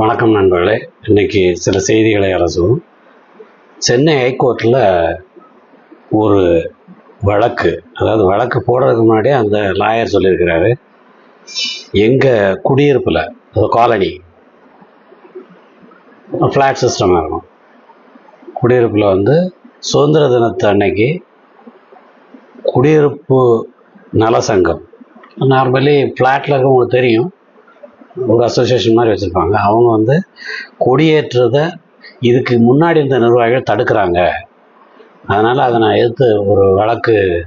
வணக்கம் நண்பர்களே. இன்னைக்கு சில செய்திகளை அரசும் சென்னை ஹைகோர்ட்டில் ஒரு வழக்கு அதாவது வழக்கு போடுறதுக்கு முன்னாடியே அந்த லாயர் சொல்லியிருக்கிறாரு. எங்கள் குடியிருப்பில் அது காலனி ஃப்ளாட் சிஸ்டமாக இருக்கும். குடியிருப்பில் வந்து சுதந்திர தினத்து அன்னைக்கு குடியிருப்பு நல சங்கம் நார்மலி ஃப்ளாட்டில் இருக்கவங்களுக்கு தெரியும். ஒரு அசோசியேஷன் மாதிரி வச்சுருப்பாங்க. அவங்க வந்து கொடியேற்றதை இதுக்கு முன்னாடி இருந்த நிர்வாகிகள் தடுக்கிறாங்க. அதனால் அதை நான் எடுத்து ஒரு வழக்கு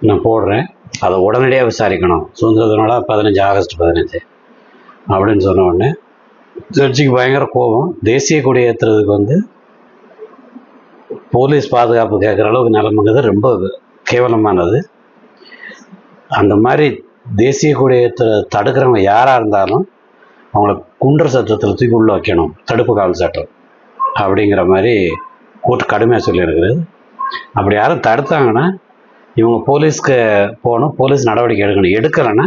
நான் போடுறேன். அதை உடனடியாக விசாரிக்கணும். சுதந்திர தினம் பதினஞ்சு ஆகஸ்ட் பதினஞ்சு அப்படின்னு சொன்ன உடனே ஜட்ஜிக்கு பயங்கர கோபம். தேசிய கொடி ஏற்றுறதுக்கு வந்து போலீஸ் பாதுகாப்பு கேட்குற அளவுக்கு நிலைமைங்கிறது ரொம்ப கேவலமானது. அந்த மாதிரி தேசிய கொடியேற்ற தடுக்கிறவங்க யாராக இருந்தாலும் அவங்கள குண்டர் சட்டத்தில் தூக்கி உள்ள வைக்கணும். தடுப்பு காவல் சட்டம் அப்படிங்கிற மாதிரி கூட்டு கடுமையாக சொல்லியிருக்கிறது அப்படி யாரும் தடுத்தாங்கன்னா இவங்க போலீஸ்க்கு போகணும் போலீஸ் நடவடிக்கை எடுக்கணும். எடுக்கலைன்னா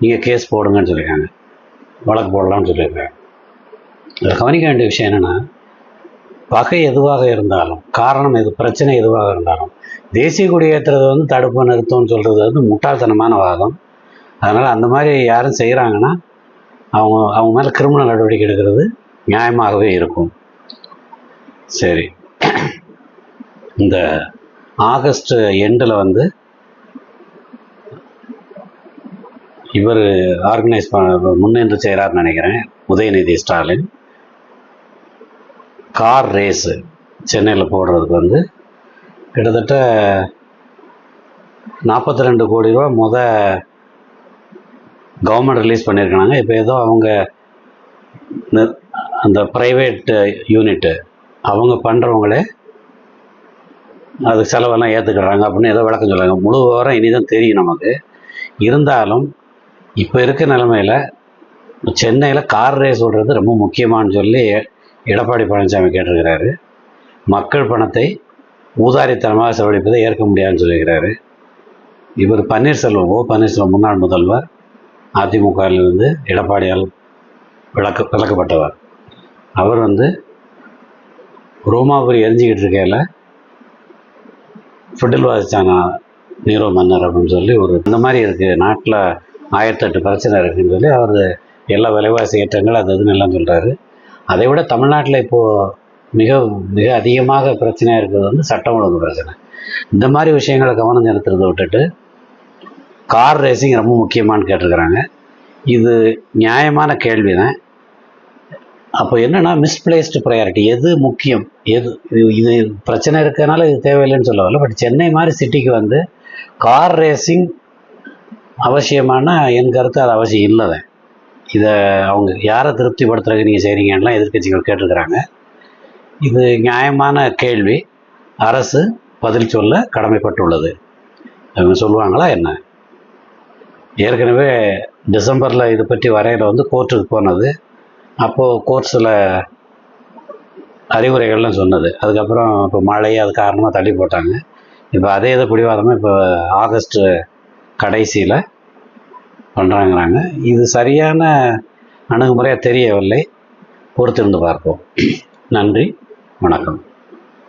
நீங்கள் கேஸ் போடுங்கன்னு சொல்லியிருக்காங்க. வழக்கு போடலாம்னு சொல்லியிருக்காங்க. இதில் கவனிக்க வேண்டிய விஷயம் என்னென்னா வகை எதுவாக இருந்தாலும் காரணம் எது பிரச்சனை எதுவாக இருந்தாலும் தேசிய கொடி ஏற்றுறது வந்து தடுப்பு நிறுத்தம்னு சொல்கிறது வந்து முட்டாள்தனமான வாதம். அதனால் அந்த மாதிரி யாரும் செய்கிறாங்கன்னா அவங்க அவங்க மேலே கிரிமினல் நடவடிக்கை எடுக்கிறது நியாயமாகவே இருக்கும். சரி. இந்த ஆகஸ்ட் எண்டில் வந்து இவர் ஆர்கனைஸ் பண்ண முன்னின்று செய்கிறாருன்னு நினைக்கிறேன். உதயநிதி ஸ்டாலின். கார் ரேஸு சென்னையில் போடுறதுக்கு வந்து கிட்டத்தட்ட நாற்பத்தி ரெண்டு கோடி ரூபா முத கவர்மெண்ட் ரிலீஸ் பண்ணியிருக்காங்க இப்போ ஏதோ அவங்க அந்த ப்ரைவேட் யூனிட்டு அவங்க பண்ணுறவங்களே அது செலவெல்லாம் ஏற்றுக்கிறாங்க அப்படின்னு ஏதோ விளக்கம் சொல்லுவாங்க முழு விவரம் இனிதான் தெரியும் நமக்கு. இருந்தாலும் இப்போ இருக்க நிலமையில் சென்னையில் கார் ரேஸ் விடுறது ரொம்ப முக்கியமானு சொல்லி எடப்பாடி பழனிசாமி கேட்டிருக்கிறாரு. மக்கள் பணத்தை ஊதாரித்தனமாக செலவழிப்பதை ஏற்க முடியாதுன்னு சொல்லியிருக்கிறாரு. இவர் பன்னீர்செல்வம் ஓ பன்னீர்செல்வம் முன்னாள் முதல்வர். அதிமுகவிலிருந்து எடப்பாடியால் விளக்க விளக்கப்பட்டவர். அவர் வந்து ரோமாபுரி எரிஞ்சிக்கிட்டு இருக்கையில் ஃபிடில் வாசிச்சானா நீரோ மன்னர் அப்படின்னு சொல்லி ஒரு இந்த மாதிரி இருக்குது நாட்டில் ஆயிரத்தெட்டு பிரச்சனை இருக்குன்னு சொல்லி அவர் எல்லா விலைவாசி ஏற்றங்கள் அது இதுன்னு எல்லாம் சொல்கிறாரு அதை விட தமிழ்நாட்டில் இப்போது மிக மிக அதிகமாக பிரச்சனையாக இருக்கிறது வந்து சட்டம் ஒழுங்கு பிரச்சனை. இந்த மாதிரி விஷயங்களை கவனம் செலுத்துறதை விட்டுட்டு கார் ரேசிங் ரொம்ப முக்கியமானு கேட்டிருக்கிறாங்க. இது நியாயமான கேள்வி தான் அப்போ என்னென்னா மிஸ்பிளேஸ்டு ப்ரையாரிட்டி எது முக்கியம்? எது இது- பிரச்சனை இருக்கிறதுனால இது தேவையில்லைன்னு சொல்ல வரல. பட் சென்னை மாதிரி சிட்டிக்கு வந்து கார் ரேசிங் அவசியமான என் கருத்து அது அவசியம் இல்லை தான் இதை அவங்க யாரை திருப்திப்படுத்துறதுக்கு நீங்கள் செய்கிறீங்கலாம் எதிர்க்கட்சிகள் கேட்டிருக்கிறாங்க. இது நியாயமான கேள்வி. அரசு பதில் சொல்ல கடமைப்பட்டுள்ளது. அவங்க சொல்லுவாங்களா என்ன? ஏற்கனவே டிசம்பரில் இது பற்றி வரையில் வந்து கோர்ட்டுக்கு போனது. அப்போது கோர்ட்ஸில் அறிவுரைகள்லாம் சொன்னது. அதுக்கப்புறம் இப்போ மழை அது காரணமாக தள்ளி போட்டாங்க. இப்போ அதே இதை பிடிவாதமாக இப்போ ஆகஸ்ட்டு கடைசியில் பண்ணுறாங்கிறாங்க இது சரியான அணுகுமுறையாக தெரியவில்லை. பொறுத்திருந்து பார்ப்போம். நன்றி. வணக்கம்.